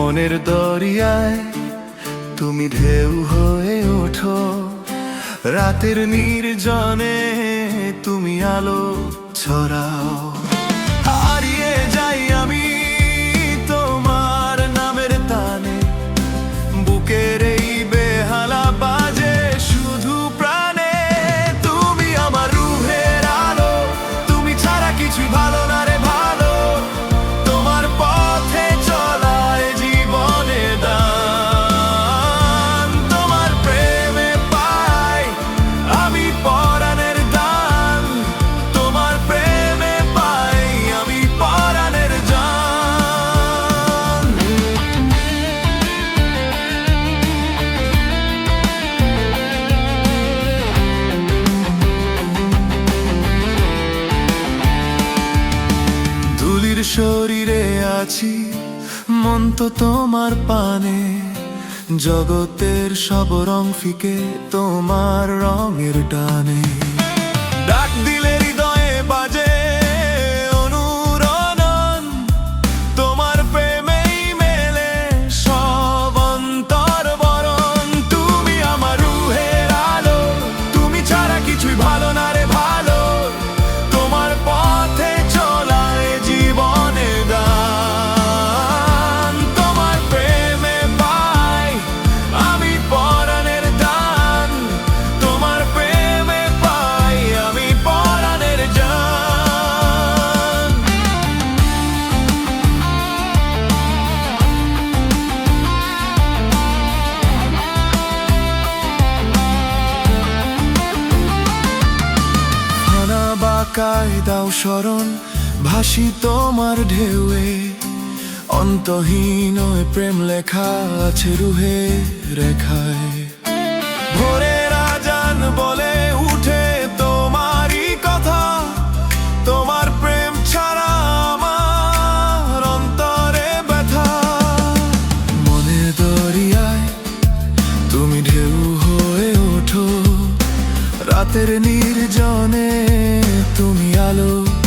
মনের দরিয়ায় তুমি ঢেউ হয়ে ওঠো। রাতের নির্জনে তুমি আলো ছড়াও। শরীরে আছি, মন তো তোমার পানে। জগতের সব রং ফিকে তোমার রঙের টানে। ডাক দিয়ে ঢাকায় দাও শরণ ভাসি তোমার ঢেউয়ে। অন্তহীন প্রেম লেখা আছে রুহে রেখায়। ভোরে নির্জনে তুমি আলো